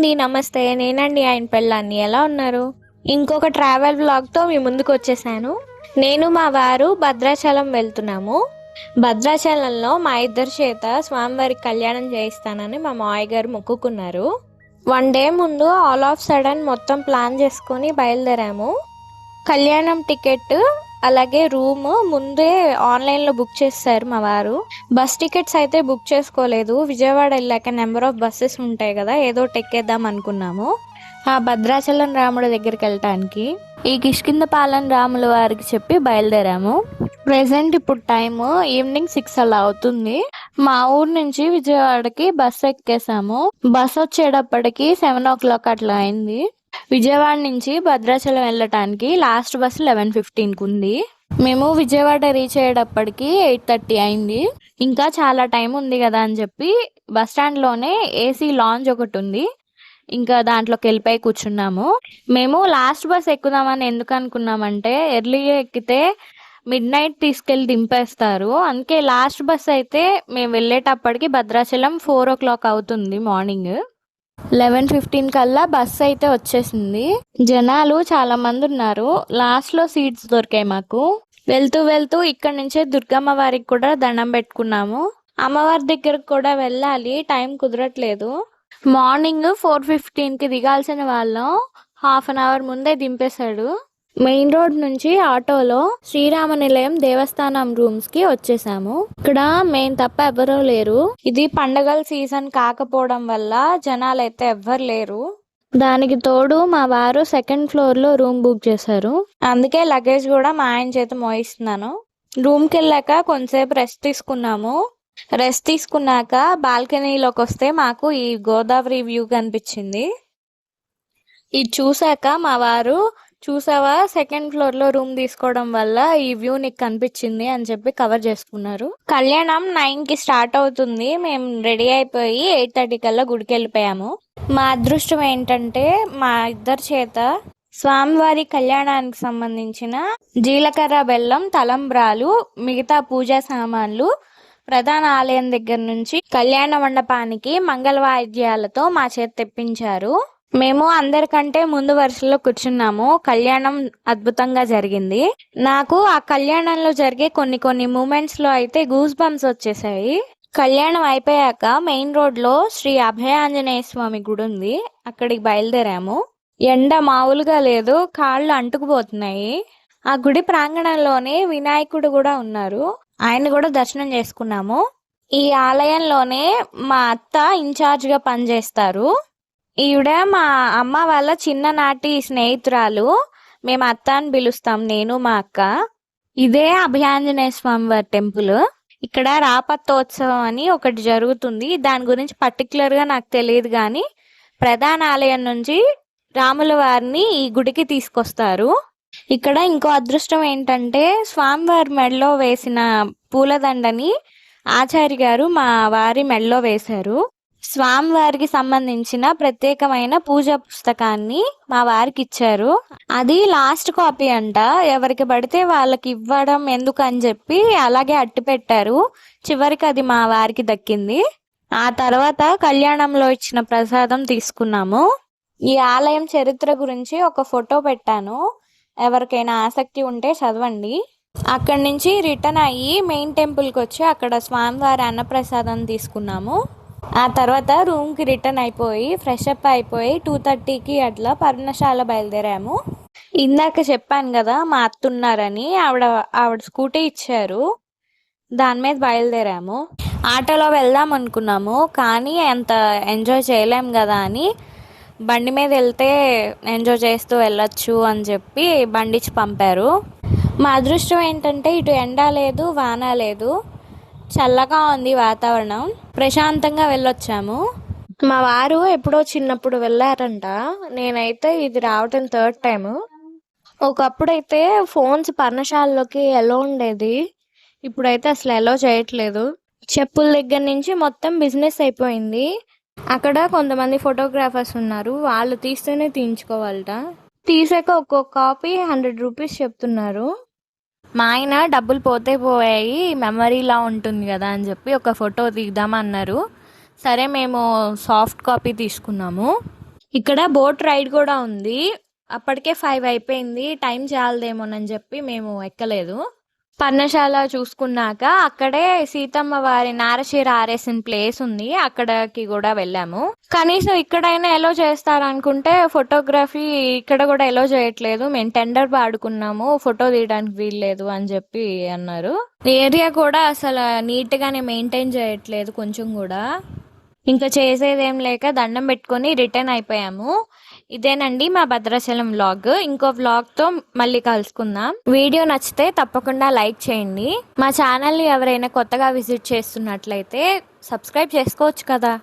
అండి నమస్తే. నేనండి ఆయన పెళ్ళాన్ని ఎలా ఉన్నారు? ఇంకొక ట్రావెల్ వ్లాగ్తో మీ ముందుకు వచ్చేసాను. నేను మా వారు భద్రాచలం వెళ్తున్నాము. భద్రాచలంలో మా ఇద్దరి చేత స్వామివారికి కళ్యాణం చేయిస్తానని మా మావయ్య గారు మొక్కుకున్నారు. వన్ డే ముందు ఆల్ ఆఫ్ సడన్ మొత్తం ప్లాన్ చేసుకొని బయలుదేరాము. కళ్యాణం టికెట్ అలాగే రూమ్ ముందే ఆన్లైన్లో బుక్ చేస్తారు మా వారు. బస్ టికెట్స్ అయితే బుక్ చేసుకోలేదు. విజయవాడ వెళ్ళాక నెంబర్ ఆఫ్ బస్సెస్ ఉంటాయి కదా ఏదో ఒకటి ఎక్కేద్దాం అనుకున్నాము. ఆ భద్రాచలం రాముడి దగ్గరికి వెళ్ళటానికి. ఈ కిష్కిందపాలెం రాముల వారికి చెప్పి బయలుదేరాము. ప్రెసెంట్ ఇప్పుడు టైం ఈవినింగ్ సిక్స్ అలా అవుతుంది. మా ఊరు నుంచి విజయవాడకి బస్సు ఎక్కేసాము. బస్ వచ్చేటప్పటికి సెవెన్ ఓ క్లాక్ అట్లా అయింది. విజయవాడ నుంచి భద్రాచలం వెళ్ళటానికి లాస్ట్ బస్సు లెవెన్ ఫిఫ్టీన్కి ఉంది మేము విజయవాడ రీచ్ అయ్యేటప్పటికి ఎయిట్ థర్టీ అయింది. ఇంకా చాలా టైం ఉంది కదా అని చెప్పి బస్ స్టాండ్లోనే ఏసీ లాంజ్ ఒకటి ఉంది. ఇంకా దాంట్లోకి వెళ్ళిపోయి కూర్చున్నాము. మేము లాస్ట్ బస్ ఎక్కుదామని ఎందుకు అనుకున్నామంటే ఎర్లీగా ఎక్కితే మిడ్ నైట్ తీసుకెళ్ళి దింపేస్తారు. అందుకే లాస్ట్ బస్ అయితే మేము వెళ్ళేటప్పటికి భద్రాచలం ఫోర్ ఓ క్లాక్ అవుతుంది మార్నింగ్ లెవెన్ ఫిఫ్టీన్ కల్లా బస్ అయితే వచ్చేసింది. జనాలు చాలా మంది ఉన్నారు. లాస్ట్లో సీట్స్ దొరికాయి మాకు. వెళ్తూ వెళ్తూ ఇక్కడ నుంచే దుర్గమ్మ వారికి కూడా దండం పెట్టుకున్నాము. అమ్మవారి దగ్గరకు కూడా వెళ్ళాలి. టైం కుదరట్లేదు. మార్నింగ్ ఫోర్ ఫిఫ్టీన్కి దిగాల్సిన వాళ్ళం. హాఫ్ అన్ అవర్ ముందే దింపేశాడు. మెయిన్ రోడ్ నుంచి ఆటోలో శ్రీరామ నిలయం దేవస్థానం రూమ్స్కి వచ్చేసాము. ఇక్కడ మేము తప్ప ఎవరూ లేరు. ఇది పండగల సీజన్ కాకపోవడం వల్ల జనాలు అయితే ఎవ్వరు లేరు. దానికి తోడు మా వారు సెకండ్ ఫ్లోర్లో రూమ్ బుక్ చేశారు. అందుకే లగేజ్ కూడా మా ఆయన చేత మోయిస్తున్నాను. రూమ్కి వెళ్ళాక కొంతసేపు రెస్ట్ తీసుకున్నాము. రెస్ట్ తీసుకున్నాక బాల్కనీలోకి వస్తే మాకు ఈ గోదావరి వ్యూ కనిపించింది. ఇది చూశాక మా వారు చూసావా? సెకండ్ ఫ్లోర్లో రూమ్ తీసుకోవడం వల్ల ఈ వ్యూ నీకు కనిపించింది అని చెప్పి కవర్ చేసుకున్నారు. కళ్యాణం నైన్కి స్టార్ట్ అవుతుంది. మేము రెడీ అయిపోయి ఎయిట్ థర్టీ కల్లా గుడికి వెళ్ళిపోయాము. మా అదృష్టం ఏంటంటే మా ఇద్దరి చేత స్వామివారి కళ్యాణానికి సంబంధించిన జీలకర్ర బెల్లం తలంబ్రాలు మిగతా పూజా సామాన్లు ప్రధాన ఆలయం దగ్గర నుంచి కళ్యాణ మండపానికి మంగళ వాయిద్యాలతో మా చేత తెప్పించారు. మేము అందరికంటే ముందు వరుసలో కూర్చున్నాము. కళ్యాణం అద్భుతంగా జరిగింది. నాకు ఆ కళ్యాణంలో జరిగే కొన్ని కొన్ని మూమెంట్స్లో అయితే గూస్ బంప్స్ వచ్చేసాయి. కళ్యాణం అయిపోయాక మెయిన్ రోడ్లో శ్రీ అభయ ఆంజనేయ స్వామి గుడి ఉంది. అక్కడికి బయలుదేరాము. ఎండ మామూలుగా లేదు. కాళ్ళు అంటుకుపోతున్నాయి. ఆ గుడి ప్రాంగణంలోనే వినాయకుడు కూడా ఉన్నారు. ఆయన కూడా దర్శనం చేసుకున్నాము. ఈ ఆలయంలోనే మా అత్త ఇన్ఛార్జ్గా పనిచేస్తారు. ఈవిడ మా అమ్మ వాళ్ళ చిన్ననాటి స్నేహితురాలు. మేము అత్త అని పిలుస్తాం నేను మా అక్క. ఇదే అభయాంజనేయ స్వామి వారి టెంపుల్. ఇక్కడ రాపత్తోత్సవం అని ఒకటి జరుగుతుంది. దాని గురించి పర్టికులర్గా నాకు తెలియదు కానీ ప్రధాన ఆలయం నుంచి రాముల వారిని ఈ గుడికి తీసుకొస్తారు. ఇక్కడ ఇంకో అదృష్టం ఏంటంటే స్వామివారి మెడలో వేసిన పూలదండని ఆచార్య గారు మా వారి మెడలో వేశారు. స్వామివారికి సంబంధించిన ప్రత్యేకమైన పూజా పుస్తకాన్ని మా వారికి ఇచ్చారు. అది లాస్ట్ కాపీ అంట. ఎవరికి పడితే వాళ్ళకి ఇవ్వడం ఎందుకు అని చెప్పి అలాగే అట్టి పెట్టారు. చివరికి అది మా వారికి దక్కింది. ఆ తర్వాత కళ్యాణంలో ఇచ్చిన ప్రసాదం తీసుకున్నాము. ఈ ఆలయం చరిత్ర గురించి ఒక ఫోటో పెట్టాను. ఎవరికైనా ఆసక్తి ఉంటే చదవండి. అక్కడి నుంచి రిటర్న్ అయ్యి మెయిన్ టెంపుల్కి వచ్చి అక్కడ స్వామివారి అన్నప్రసాదం తీసుకున్నాము. ఆ తర్వాత రూమ్కి రిటర్న్ అయిపోయి ఫ్రెష్ అప్ అయిపోయి టూ థర్టీకి అట్లా పర్ణశాల బయలుదేరాము. ఇందాక చెప్పాను కదా మా అత్త ఉన్నారని ఆవిడ ఆవిడ స్కూటీ ఇచ్చారు. దాని మీద బయలుదేరాము. ఆటోలో వెళ్దాం అనుకున్నాము కానీ అంత ఎంజాయ్ చేయలేం కదా అని. బండి మీద వెళ్తే ఎంజాయ్ చేస్తూ వెళ్ళొచ్చు అని చెప్పి బండిచ్చి పంపారు. మా అదృష్టం ఏంటంటే ఇటు ఎండ లేదు వాన లేదు. చల్లగా ఉంది వాతావరణం. ప్రశాంతంగా వెళ్ళొచ్చాము. మా వారు ఎప్పుడో చిన్నప్పుడు వెళ్ళారంట. నేనైతే ఇది రావటం థర్డ్ టైం ఒకప్పుడైతే ఫోన్స్ పర్ణశాలలోకి ఎలా ఉండేది? ఇప్పుడైతే అసలు ఎలా చేయట్లేదు. చెప్పుల దగ్గర నుంచి మొత్తం బిజినెస్ అయిపోయింది. అక్కడ కొంతమంది ఫోటోగ్రాఫర్స్ ఉన్నారు. వాళ్ళు తీస్తేనే తీయించుకోవాలట. తీసాక ఒక్కొక్క కాపీ హండ్రెడ్ రూపీస్ చెప్తున్నారు. మా ఆయన డబ్బులు పోతే పోయాయి మెమరీలా ఉంటుంది కదా అని చెప్పి ఒక ఫోటో దిగుదామన్నారు సరే మేము సాఫ్ట్ కాపీ తీసుకున్నాము. ఇక్కడ బోట్ రైడ్ కూడా ఉంది. అప్పటికే ఫైవ్ అయిపోయింది. టైం చాలదేమోనని చెప్పి మేము ఎక్కలేదు. పర్ణశాల చూసుకున్నాక అక్కడే సీతమ్మ వారి నారశీర ఆరేసిన ప్లేస్ ఉంది. అక్కడికి కూడా వెళ్ళాము. కనీసం ఇక్కడైనా ఎలో చేస్తారు అనుకుంటే ఫోటోగ్రఫీ ఇక్కడ కూడా ఎలో చేయట్లేదు. మేము టెండర్ పాడుకున్నాము ఫోటో తీయడానికి వీల్లేదు అని చెప్పి అన్నారు. ఏరియా కూడా అసలు నీట్ గానే మెయింటైన్ చేయట్లేదు కొంచెం కూడా. ఇంకా చేసేదేం లేక దండం పెట్టుకొని రిటర్న్ అయిపోయాము. ఇదేనండి మా భద్రాచలం వ్లాగ్ ఇంకో వ్లాగ్తో మళ్ళీ కలుసుకుందాం. వీడియో నచ్చితే తప్పకుండా లైక్ చేయండి. మా ఛానల్ని ఎవరైనా కొత్తగా విజిట్ చేస్తున్నట్లయితే సబ్స్క్రైబ్ చేసుకోవచ్చు కదా.